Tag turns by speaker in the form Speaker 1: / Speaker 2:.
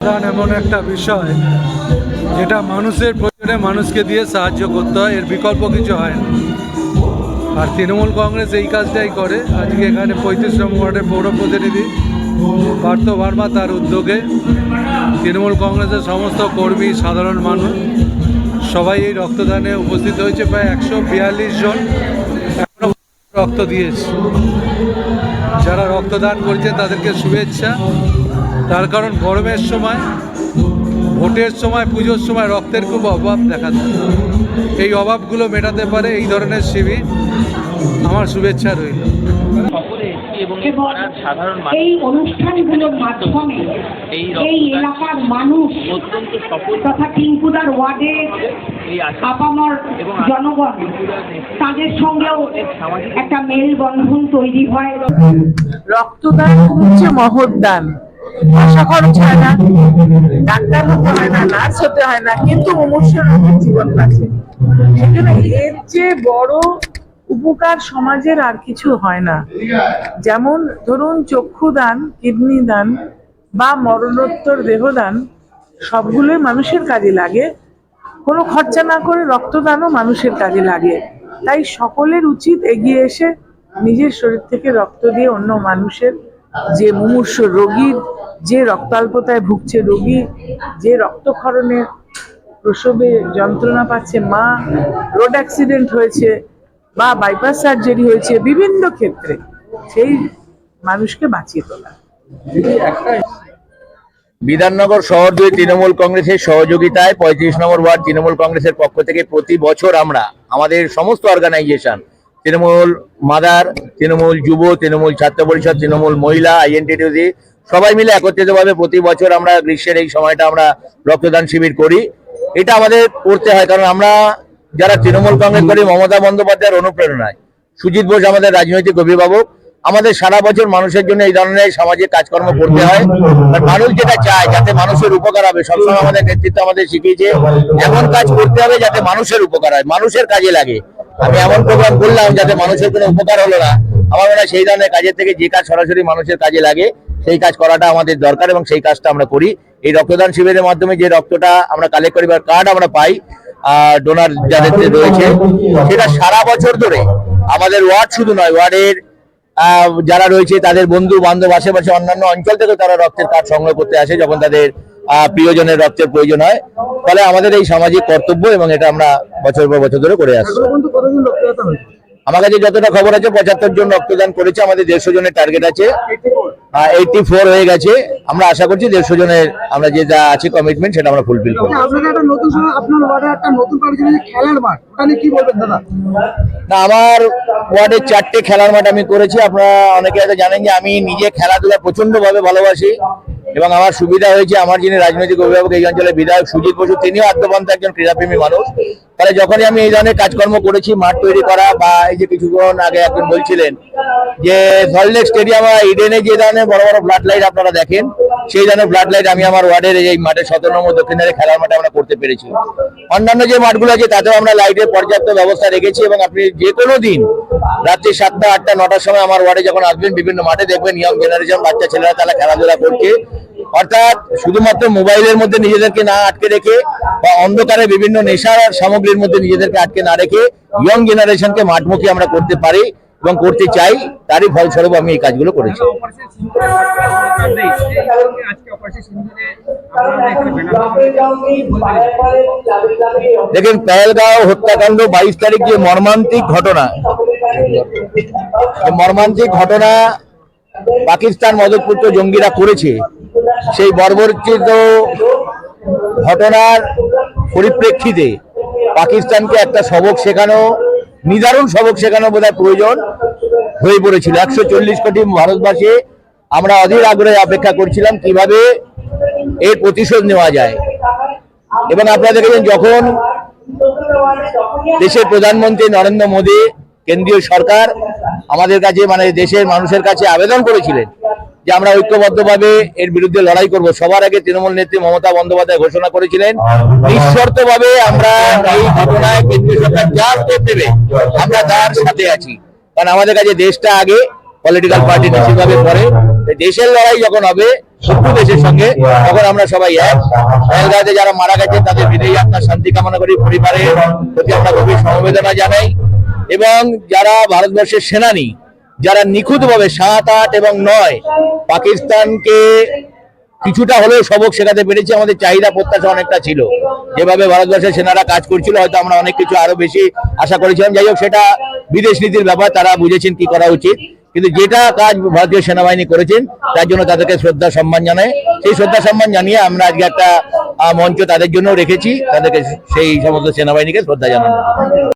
Speaker 1: রক্তদান এমন একটা বিষয় যেটা মানুষের প্রয়োজনে মানুষকে দিয়ে সাহায্য করতে হয়, এর বিকল্প কিছু হয় না। আর তৃণমূল কংগ্রেস এই কাজটাই করে। আজকে এখানে পঁয়ত্রিশ নম্বর পৌর প্রতিনিধি পার্থ ভার্মা তার উদ্যোগে তৃণমূল কংগ্রেসের সমস্ত কর্মী, সাধারণ মানুষ সবাই এই রক্তদানে উপস্থিত হয়েছে। প্রায় একশো বিয়াল্লিশ জন রক্ত দিয়েছে। যারা রক্তদান করেছেন তাদেরকে শুভেচ্ছা। তার কারণ গরমের সময় ভোটের সময় পুজোর সময় রক্তের খুব অভাব দেখা যায়। এই অভাবগুলো মেটাতে পারে এই ধরনের শিবির। আমার শুভেচ্ছা রইল।
Speaker 2: সকলে এসেছি এবং এই সাধারণ
Speaker 3: এই অনুষ্ঠানগুলোর মাধ্যমে
Speaker 2: এই
Speaker 3: এই
Speaker 2: রক্তদান
Speaker 3: এলাকার মানুষ
Speaker 2: অত্যন্ত সফল।
Speaker 3: তথা টিঙ্কুদার ওয়ার্ডের আপামর জনগণ তাদের সঙ্গেও একটা মেলবন্ধন তৈরি হয়।
Speaker 4: রক্তদান হচ্ছে মহৎ দান খরচ হয় না, ডাক্তার হতে হয় না, নার্স হতে হয় না, কিন্তু রোগীর জীবন বাঁচে। সেজন্য এর চেয়ে বড় উপকার সমাজের আর কিছু হয় না। যেমন ধরুন চক্ষু দান কিডনি দান বা মরণোত্তর দেহদান সবগুলোই মানুষের কাজে লাগে। কোনো খরচা না করে রক্তদানও মানুষের কাজে লাগে। তাই সকলের উচিত এগিয়ে এসে নিজের শরীর থেকে রক্ত দিয়ে অন্য মানুষের যে মুমূর্ষ রোগীর যে রক্তাল্পতায় ভুগছে রোগী, যে রক্তক্ষরণে প্রসবে যন্ত্রণা পাচ্ছে, মা রোড অ্যাক্সিডেন্ট হয়েছে বা বাইপাস সার্জারি হয়েছে বিভিন্ন ক্ষেত্রে, সেই মানুষকে বাঁচিয়ে তোলা।
Speaker 5: বিধাননগর শহর দুই তৃণমূল কংগ্রেসের সহযোগিতায় পঁয়ত্রিশ নম্বর ওয়ার্ড তৃণমূল কংগ্রেসের পক্ষ থেকে প্রতি বছর আমরা আমাদের সমস্ত অর্গানাইজেশন তৃণমূল মাদার, তৃণমূল যুব, তৃণমূল ছাত্র পরিষদ, তৃণমূল মহিলা আইএনটিটিউসি সবাই মিলে একত্রিতভাবে প্রতি বছর আমরা গ্রীষ্মের এই সময়টা আমরা রক্তদান শিবির করি। এটা আমাদের করতে হয়, কারণ আমরা যারা তৃণমূল কংগ্রেস করি, মমতা বন্দ্যোপাধ্যায়ের অনুপ্রেরণায়। সুজিত বোস আমাদের রাজনৈতিক অভিভাবক। আমাদের সারা বছর মানুষের জন্য এই ধরনের সামাজিক কাজকর্ম করতে হয়। আর মানুষ যেটা চায়, যাতে মানুষের উপকার হবে, সবসময় আমাদের নেতৃত্ব আমাদের শিখিয়েছে, এমন কাজ করতে হবে যাতে মানুষের উপকার হয়, মানুষের কাজে লাগে। আমি এমন প্রোগ্রাম করলাম যাতে মানুষের কোনো উপকার হলো না। আমার মনে হয় সেই ধরনের কাজের থেকে যে কাজ সরাসরি মানুষের কাজে লাগে, সেই কাজ করাটা আমাদের দরকার এবং সেই কাজটা আমরা করি। এই রক্তদান শিবিরের মাধ্যমে যে রক্তটা আমরা কালেক্ট করি বা কার্ড আমরা পাই ডোনার যাদের রয়েছে, সেটা সারা বছর ধরে আমাদের ওয়ার্ড শুধু নয়, ওয়ার্ডের যারা রয়েছে, তাদের বন্ধু বান্ধব আশেপাশে অন্যান্য অঞ্চল থেকে তারা রক্তের কার্ড সংগ্রহ করতে আসে, যখন তাদের প্রিয়জনের রক্তের প্রয়োজন হয়। ফলে আমাদের এই সামাজিক কর্তব্য এবং এটা আমরা বছর পর বছর ধরে করে আসছি। আমার কাছে যতটা খবর আছে পঁচাত্তর জন রক্তদান করেছে। আমাদের দেড়শো জনের টার্গেট আছে। এইটি ফোর হয়ে গেছে। আমরা আশা করছি দেড়শো জনের আমরা যে যা আছে কমিটমেন্ট সেটা আমরা ফুলফিল করব।
Speaker 6: দাদা?
Speaker 5: না আমার ওয়ার্ডে চারটে খেলার মাঠ আমি করেছি। আপনারা অনেকে হয়তো জানেন যে আমি নিজে খেলাধুলা প্রচণ্ড ভাবে ভালোবাসি। এবং আমার সুবিধা হয়েছে, আমার যিনি রাজনৈতিক অভিভাবক এই অঞ্চলের বিধায়ক সুজিত বসু, তিনিও আদ্যপন্থ একজন ক্রীড়াপ্রেমী মানুষ। তাহলে যখনই আমি এই ধরনের কাজকর্ম করেছি, মাঠ তৈরি করা বা এই যে কিছুক্ষণ আগে একজন বলছিলেন যে সল্টলেক স্টেডিয়াম বা ইডেনে যে ধরনের বড় বড় ফ্লাড লাইট আপনারা দেখেন, সেই ধরনের ফ্লাড লাইট আমি আমার ওয়ার্ডের এই মাঠে সতেরো নম্বর দক্ষিণের খেলার মাঠে আমরা করতে পেরেছি। অন্যান্য যে মাঠগুলো আছে, তাতেও আমরা লাইটের পর্যাপ্ত ব্যবস্থা রেখেছি এবং আপনি যে কোনো দিন রাত্রি সাতটা, আটটা, নটার সময় আমার ওয়ার্ডে যখন আসবেন, বিভিন্ন মাঠে দেখবেন ইয়ং জেনারেশন বাচ্চা, ছেলেরা তারা খেলাধুলা করছে। অর্থাৎ শুধুমাত্র মোবাইলের মধ্যে নিজেদেরকে না আটকে রেখে বা অন্ধকারে বিভিন্ন নেশার সামগ্রীর মধ্যে নিজেদেরকে আটকে না রেখে ইয়ং জেনারেশনকে মাঠমুখী আমরা করতে পারি এবং করতে চাই, তারই ফলস্বরূপ আমি এই কাজগুলো করেছি। দেখেন, পেহেলগাঁও হত্যাকাণ্ড বাইশ তারিখ যে মর্মান্তিক ঘটনা মর্মান্তিক ঘটনা পাকিস্তান মদতপুত্র জঙ্গিরা করেছে সেই বর্বরচিত ঘটনার পরিপ্রেক্ষিতে পাকিস্তানকে একটা সবক শেখানো, নিদারুণ সবক শেখানো বোধহয় প্রয়োজন হয়ে পড়েছিল। একশো চল্লিশ কোটি ভারতবাসী আমরা অধীর আগ্রহে অপেক্ষা করছিলাম কীভাবে এর প্রতিশোধ নেওয়া যায়। এবং আপনারা দেখেছেন যখন দেশের প্রধানমন্ত্রী নরেন্দ্র মোদী, কেন্দ্রীয় সরকার আমাদের কাছে মানে দেশের মানুষের কাছে আবেদন করেছিলেন যে আমরা ঐক্যবদ্ধভাবে এর বিরুদ্ধে লড়াই করব। সবার আগে তৃণমূল নেত্রী মমতা বন্দ্যোপাধ্যায় ঘোষণা করেছিলেন নিঃশর্তভাবে আমরা এই ঘটনায় কেন্দ্রীয় সরকার যা উত্তর দেবে আমরা তার সাথে আছি। কারণ আমাদের কাছে দেশটা আগে পলিটিক্যাল পার্টি নিশ্চিতভাবে পরে। দেশের লড়াই যখন হবে শত্রু দেশের সঙ্গে তখন আমরা সবাই এক। যারা মারা গেছেন তাদের বিদেয়ী আপনার শান্তি কামনা করি পরিবারের প্রতি আমরা গভীর সমবেদনা জানাই। এবং যারা ভারতবর্ষের সেনানী যারা নিখুঁতভাবে সাত, আট এবং নয় পাকিস্তানকে কিছুটা হলেও সবক শেখাতে পেরেছি, আমাদের চাহিদা প্রত্যাশা অনেকটা ছিল। যেভাবে ভারতবর্ষের সেনারা কাজ করছিল, হয়তো আমরা অনেক কিছু আরও বেশি আশা করেছিলাম। যাই হোক, সেটা বিদেশ নীতির ব্যাপার, তারা বুঝেছেন কি করা উচিত। কিন্তু যেটা কাজ ভারতীয় সেনাবাহিনী করেছেন, তার জন্য তাদেরকে শ্রদ্ধা সম্মান জানায় সেই শ্রদ্ধা সম্মান জানিয়ে আমরা আজকে একটা মঞ্চ তাদের জন্য রেখেছি। তাদেরকে সেই সমস্ত সেনাবাহিনীকে শ্রদ্ধা জানানো।